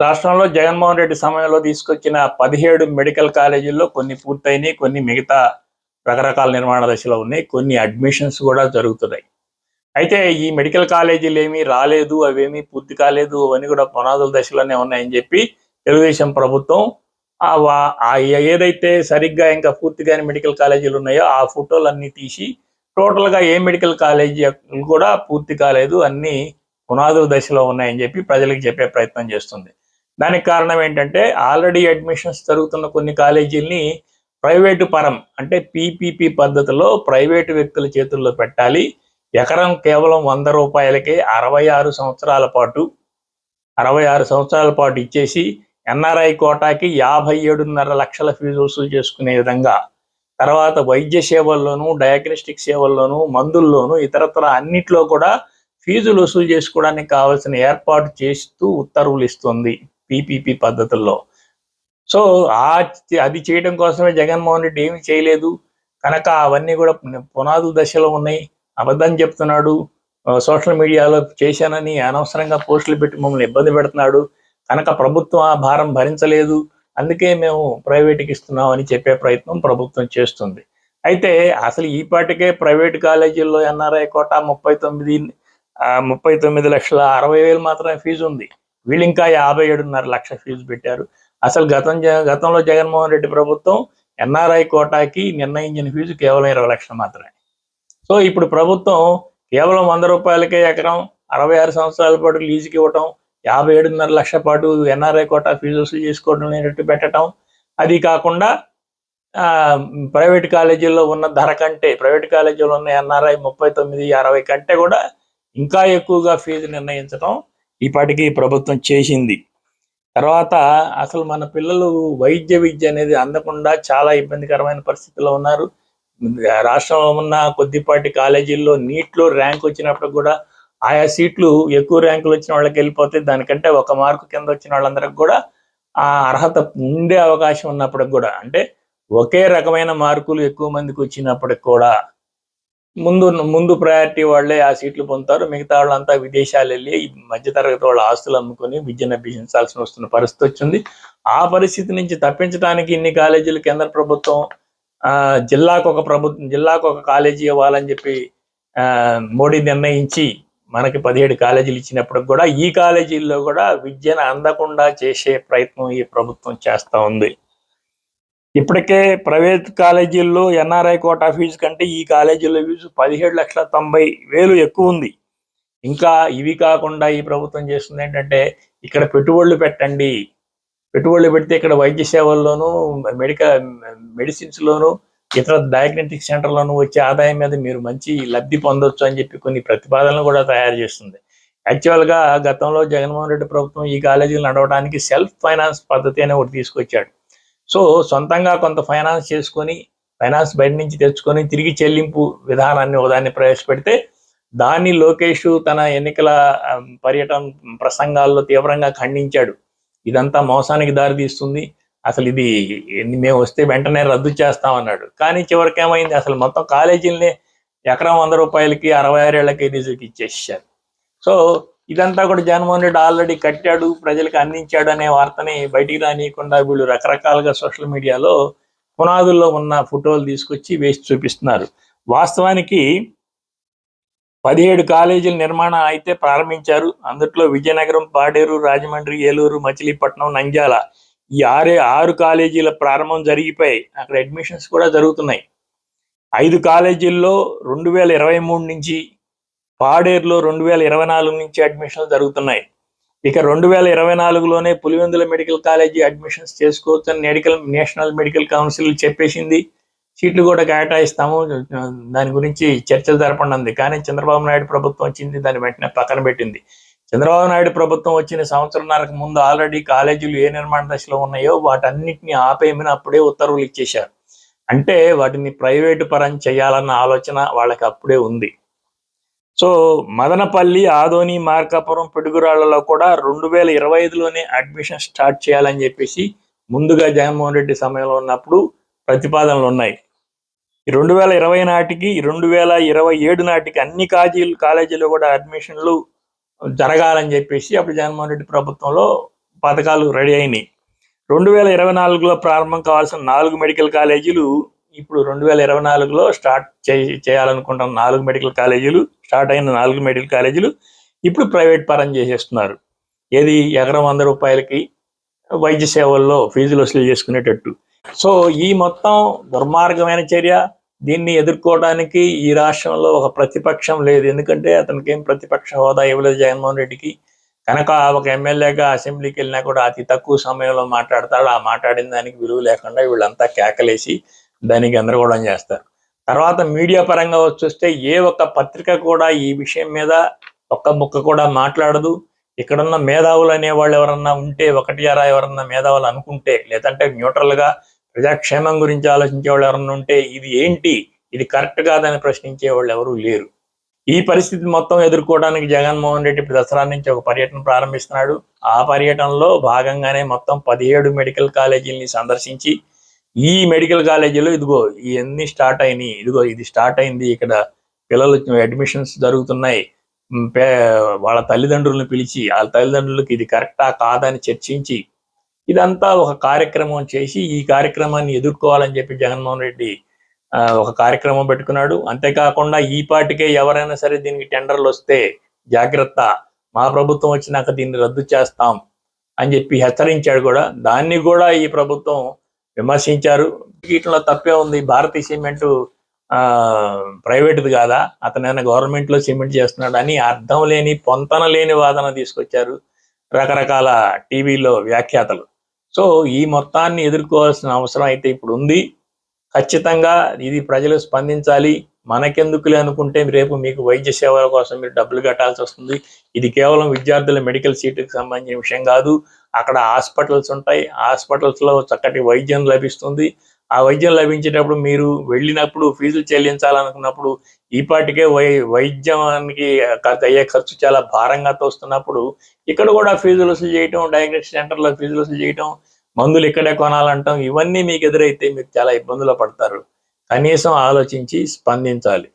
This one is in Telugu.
రాష్ట్రంలో జగన్మోహన్ రెడ్డి సమయంలో తీసుకొచ్చిన పదిహేడు మెడికల్ కాలేజీల్లో కొన్ని పూర్తయినాయి కొన్ని మిగతా రకరకాల నిర్మాణ దశలో ఉన్నాయి కొన్ని అడ్మిషన్స్ కూడా జరుగుతున్నాయి. అయితే ఈ మెడికల్ కాలేజీలు ఏమీ రాలేదు అవేమీ పూర్తి కాలేదు అవన్నీ కూడా పునాదుల దశలోనే ఉన్నాయని చెప్పి తెలుగుదేశం ప్రభుత్వం ఏదైతే సరిగ్గా ఇంకా పూర్తిగా మెడికల్ కాలేజీలు ఉన్నాయో ఆ ఫోటోలన్నీ తీసి టోటల్గా ఏ మెడికల్ కాలేజీ కూడా పూర్తి కాలేదు అన్ని పునాదుల దశలో ఉన్నాయని చెప్పి ప్రజలకు చెప్పే ప్రయత్నం చేస్తుంది. దానికి కారణం ఏంటంటే ఆల్రెడీ అడ్మిషన్స్ జరుగుతున్న కొన్ని కాలేజీల్ని ప్రైవేటు పరం అంటే పీపీపీ పద్ధతిలో ప్రైవేటు వ్యక్తుల చేతుల్లో పెట్టాలి. ఎకరం కేవలం వంద రూపాయలకే అరవై ఆరు సంవత్సరాల పాటు అరవై ఆరు సంవత్సరాల పాటు ఇచ్చేసి ఎన్ఆర్ఐ కోటాకి యాభై ఏడున్నర లక్షల ఫీజు వసూలు చేసుకునే విధంగా తర్వాత వైద్య సేవల్లోనూ డయాగ్నోస్టిక్ సేవల్లోనూ మందుల్లోనూ ఇతరత్ర అన్నిట్లో కూడా ఫీజులు వసూలు చేసుకోవడానికి కావాల్సిన ఏర్పాటు చేస్తూ ఉత్తర్వులు ఇస్తుంది. పీపీపీ పద్ధతుల్లో. సో ఆ అది చేయడం కోసమే జగన్మోహన్ రెడ్డి ఏమి చేయలేదు. కనుక అవన్నీ కూడా పునాదుల దశలో ఉన్నాయి. అబద్ధం చెప్తున్నాడు. సోషల్ మీడియాలో చేశానని అనవసరంగా పోస్టులు పెట్టి మమ్మల్ని ఇబ్బంది పెడుతున్నాడు. కనుక ప్రభుత్వం ఆ భారం భరించలేదు. అందుకే మేము ప్రైవేట్కి ఇస్తున్నాం అని చెప్పే ప్రయత్నం ప్రభుత్వం చేస్తుంది. అయితే అసలు ఈ పాటికే ప్రైవేట్ కాలేజీల్లో ఎన్ఆర్ఐ కోట ముప్పై తొమ్మిది ఆ, ముప్పై తొమ్మిది లక్షల అరవై వేలు మాత్రమే ఫీజు ఉంది. వీళ్ళు ఇంకా యాభై ఏడున్నర లక్ష ఫీజు పెట్టారు. అసలు గతం గతంలో జగన్మోహన్ రెడ్డి ప్రభుత్వం ఎన్ఆర్ఐ కోటాకి నిర్ణయించిన ఫీజు కేవలం ఇరవై లక్షలు మాత్రమే. సో ఇప్పుడు ప్రభుత్వం కేవలం వంద రూపాయలకే ఎకరం అరవై ఆరు సంవత్సరాల పాటు లీజుకి ఇవ్వటం యాభై ఏడున్నర లక్ష పాటు ఎన్ఆర్ఐ కోటా ఫీజు వసూలు చేసుకోవడం లేనట్టు పెట్టడం అది కాకుండా ఆ, ప్రైవేట్ కాలేజీల్లో ఉన్న ధర కంటే ప్రైవేట్ కాలేజీలో ఉన్న ఎన్ఆర్ఐ ముప్పై తొమ్మిది అరవై కంటే కూడా ఇంకా ఎక్కువగా ఫీజు నిర్ణయించడం ఈపాటికి ప్రభుత్వం చేసింది. తర్వాత అసలు మన పిల్లలు వైద్య విద్య అనేది అందకుండా చాలా ఇబ్బందికరమైన పరిస్థితిలో ఉన్నారు. రాష్ట్రంలో ఉన్న కొద్దిపాటి కాలేజీల్లో నీట్లో ర్యాంక్ వచ్చినప్పుడు కూడా ఆయా సీట్లు ఎక్కువ ర్యాంకులు వచ్చిన వాళ్ళకి వెళ్ళిపోతే దానికంటే ఒక మార్కు కింద వచ్చిన వాళ్ళందరికి కూడా ఆ అర్హత ఉండే అవకాశం ఉన్నప్పటికి కూడా అంటే ఒకే రకమైన మార్కులు ఎక్కువ మందికి వచ్చినప్పటికి కూడా ముందు ముందు ప్రయారిటీ వాళ్ళే ఆ సీట్లు పొందుతారు. మిగతా వాళ్ళంతా విదేశాలు వెళ్ళి ఈ మధ్యతరగతి వాళ్ళ ఆస్తులు అమ్ముకొని విద్యను అభ్యసించాల్సిన వస్తున్న పరిస్థితి వచ్చింది. ఆ పరిస్థితి నుంచి తప్పించడానికి ఇన్ని కాలేజీలు కేంద్ర ప్రభుత్వం ఆ జిల్లాకు ఒక ప్రభుత్వం జిల్లాకు ఒక కాలేజీ ఇవ్వాలని చెప్పి ఆ మోడీ నిర్ణయించి మనకి పదిహేడు కాలేజీలు ఇచ్చినప్పుడు కూడా ఈ కాలేజీల్లో కూడా విద్యను అందకుండా చేసే ప్రయత్నం ఈ ప్రభుత్వం చేస్తా ఉంది. ఇప్పటికే ప్రైవేట్ కాలేజీల్లో ఎన్ఆర్ఐ కోటా ఫీజు కంటే ఈ కాలేజీలో ఫీజు పదిహేడు లక్షల తొంభై వేలు ఎక్కువ ఉంది. ఇంకా ఇవి కాకుండా ఈ ప్రభుత్వం చేస్తుంది ఏంటంటే ఇక్కడ పెట్టుబడులు పెట్టండి. పెట్టుబడులు పెడితే ఇక్కడ వైద్య సేవల్లోనూ మెడికల్ మెడిసిన్స్ లోను ఇతర డయాగ్నోస్టిక్ సెంటర్లోనూ వచ్చే ఆదాయం మీద మీరు మంచి లబ్ధి పొందొచ్చు అని చెప్పి కొన్ని ప్రతిపాదనలు కూడా తయారు చేస్తుంది. యాక్చువల్గా గతంలో జగన్మోహన్ రెడ్డి ప్రభుత్వం ఈ కాలేజీలు నడవడానికి సెల్ఫ్ ఫైనాన్స్ పద్ధతి అనే ఒకటి తీసుకొచ్చాడు. సో సొంతంగా కొంత ఫైనాన్స్ చేసుకొని ఫైనాన్స్ బయట నుంచి తెచ్చుకొని తిరిగి చెల్లింపు విధానాన్ని ఒకదాన్ని ప్రవేశపెడితే దాన్ని లోకేష్ తన ఎన్నికల పర్యటన ప్రసంగాల్లో తీవ్రంగా ఖండించాడు. ఇదంతా మోసానికి దారితీస్తుంది అసలు ఇది మేము వస్తే వెంటనే రద్దు చేస్తామన్నాడు కానీ చివరికి ఏమైంది? అసలు మొత్తం కాలేజీలనే ఎకరం వంద రూపాయలకి అరవై ఆరేళ్ళకి రిజుకి ఇచ్చేసారు సో ఇదంతా కూడా జగన్మోహన్ రెడ్డి ఆల్రెడీ కట్టాడు ప్రజలకు అందించాడు అనే వార్తని బయటికి రానియకుండా వీళ్ళు రకరకాలుగా సోషల్ మీడియాలో పునాదుల్లో ఉన్న ఫోటోలు తీసుకొచ్చి వేసి చూపిస్తున్నారు. వాస్తవానికి పదిహేడు కాలేజీల నిర్మాణం అయితే ప్రారంభించారు. అందుట్లో విజయనగరం పాడేరు రాజమండ్రి ఏలూరు మచిలీపట్నం నంద్యాల ఈ ఆరే ఆరు కాలేజీల ప్రారంభం జరిగిపోయి అక్కడ అడ్మిషన్స్ కూడా జరుగుతున్నాయి. ఐదు కాలేజీల్లో రెండు వేల ఇరవై మూడు నుంచి పాడేరులో రెండు వేల ఇరవై నాలుగు నుంచి అడ్మిషన్లు జరుగుతున్నాయి. ఇక రెండు వేల ఇరవై నాలుగులోనే పులివెందుల మెడికల్ కాలేజీ అడ్మిషన్స్ చేసుకోవచ్చని మెడికల్ నేషనల్ మెడికల్ కౌన్సిల్ చెప్పేసింది. సీట్లు కూడా కేటాయిస్తాము. దాని గురించి చర్చలు జరపండి కానీ చంద్రబాబు నాయుడు ప్రభుత్వం వచ్చింది దాన్ని వెంటనే పక్కన పెట్టింది. చంద్రబాబు నాయుడు ప్రభుత్వం వచ్చిన సంవత్సరంన్నరకు ముందు ఆల్రెడీ కాలేజీలు ఏ నిర్మాణ దశలో ఉన్నాయో వాటన్నిటిని ఆపేయమని అప్పుడే ఉత్తర్వులు ఇచ్చేశారు. అంటే వాటిని ప్రైవేటు పరం చేయాలన్న ఆలోచన వాళ్ళకి అప్పుడే ఉంది. సో మదనపల్లి ఆదోని మార్కాపురం పిడుగురాళ్ళలో కూడా రెండు వేల ఇరవై ఐదులోనే అడ్మిషన్ స్టార్ట్ చేయాలని చెప్పేసి ముందుగా జగన్మోహన్ రెడ్డి సమయంలో ఉన్నప్పుడు ప్రతిపాదనలు ఉన్నాయి. ఈ రెండు వేల ఇరవై నాటికి రెండు వేల ఇరవై ఏడు నాటికి అన్ని కాజీలు కాలేజీలు కూడా అడ్మిషన్లు జరగాలని చెప్పేసి అప్పుడు జగన్మోహన్ రెడ్డి ప్రభుత్వంలో పథకాలు రెడీ అయినాయి. రెండు వేల ఇరవై నాలుగులో ప్రారంభం కావాల్సిన నాలుగు మెడికల్ కాలేజీలు ఇప్పుడు రెండు వేల ఇరవై నాలుగులో స్టార్ట్ చేయాలనుకుంటున్న నాలుగు మెడికల్ కాలేజీలు స్టార్ట్ అయిన నాలుగు మెడికల్ కాలేజీలు ఇప్పుడు ప్రైవేట్ పరం చేసేస్తున్నారు. ఏది ఎకరం వంద రూపాయలకి వైద్య సేవల్లో ఫీజులు వసూలు చేసుకునేటట్టు. సో ఈ మొత్తం దుర్మార్గమైన చర్య దీన్ని ఎదుర్కోవడానికి ఈ రాష్ట్రంలో ఒక ప్రతిపక్షం లేదు. ఎందుకంటే అతనికి ఏం ప్రతిపక్ష హోదా ఇవ్వలేదు జగన్మోహన్ రెడ్డికి. కనుక ఒక ఎమ్మెల్యేగా అసెంబ్లీకి వెళ్ళినా కూడా అతి తక్కువ సమయంలో మాట్లాడతాడు. ఆ మాట్లాడిన దానికి విలువ లేకుండా వీళ్ళంతా కేకలేసి దానికి గందరగోళం చేస్తారు. తర్వాత మీడియా పరంగా చూస్తే ఏ ఒక్క పత్రిక కూడా ఈ విషయం మీద ఒక్క ముక్క కూడా మాట్లాడదు. ఇక్కడున్న మేధావులు అనేవాళ్ళు ఎవరన్నా ఉంటే ఒకటి అరా ఎవరన్నా మేధావులు అనుకుంటే లేదంటే న్యూట్రల్గా ప్రజాక్షేమం గురించి ఆలోచించే వాళ్ళు ఎవరన్నా ఉంటే ఇది ఏంటి? ఇది కరెక్ట్ కాదని ప్రశ్నించే వాళ్ళు ఎవరూ లేరు. ఈ పరిస్థితి మొత్తం ఎదుర్కోవడానికి జగన్మోహన్ రెడ్డి దసరా నుంచి ఒక పర్యటన ప్రారంభిస్తున్నాడు. ఆ పర్యటనలో భాగంగానే మొత్తం పదిహేడు మెడికల్ కాలేజీలని సందర్శించి ఈ మెడికల్ కాలేజీలో ఇదిగో ఇవన్నీ స్టార్ట్ అయినాయి. ఇదిగో ఇది స్టార్ట్ అయింది. ఇక్కడ పిల్లలు అడ్మిషన్స్ జరుగుతున్నాయి. పే- వాళ్ళ తల్లిదండ్రులను పిలిచి వాళ్ళ తల్లిదండ్రులకు ఇది కరెక్టా కాదా అని చర్చించి ఇదంతా ఒక కార్యక్రమం చేసి ఈ కార్యక్రమాన్ని ఎదుర్కోవాలని చెప్పి జగన్మోహన్ రెడ్డి ఆ, ఒక కార్యక్రమం పెట్టుకున్నాడు. అంతేకాకుండా ఈ పాటికే ఎవరైనా సరే దీనికి టెండర్లు వస్తే జాగ్రత్త. మా ప్రభుత్వం వచ్చినాక దీన్ని రద్దు చేస్తాం అని చెప్పి హెచ్చరించాడు కూడా. దాన్ని కూడా ఈ ప్రభుత్వం విమర్శించారు. వీటిలో తప్పే ఉంది. భారతీయ సిమెంట్ ఆ ప్రైవేట్ది కాదా? అతనైనా గవర్నమెంట్లో సిమెంట్ చేస్తున్నాడు అని అర్థం లేని పొంతన లేని వాదన తీసుకొచ్చారు రకరకాల టీవీలో వ్యాఖ్యాతలు. సో ఈ మొత్తాన్ని ఎదుర్కోవాల్సిన అవసరం అయితే ఇప్పుడు ఉంది. ఖచ్చితంగా ఇది ప్రజలు స్పందించాలి. మనకెందుకులే అనుకుంటే రేపు మీకు వైద్య సేవల కోసం మీరు డబ్బులు కట్టాల్సి వస్తుంది. ఇది కేవలం విద్యార్థుల మెడికల్ సీటుకి సంబంధించిన విషయం కాదు. అక్కడ హాస్పిటల్స్ ఉంటాయి. హాస్పిటల్స్లో చక్కటి వైద్యం లభిస్తుంది. ఆ వైద్యం లభించేటప్పుడు మీరు వెళ్ళినప్పుడు ఫీజులు చెల్లించాలనుకున్నప్పుడు ఈపాటికే వై వైద్యానికి ఖర్చు అయ్యే ఖర్చు చాలా భారంగా తోస్తున్నప్పుడు ఇక్కడ కూడా ఫీజులు వసూలు చేయటం డయాగ్నోస్టిక్ సెంటర్లో ఫీజులు వసూలు చేయటం మందులు ఇక్కడే కొనాలంటాం ఇవన్నీ మీకు ఎదురైతే మీరు చాలా ఇబ్బందులు పడతారు. కనీసం ఆలోచించి స్పందించాలి.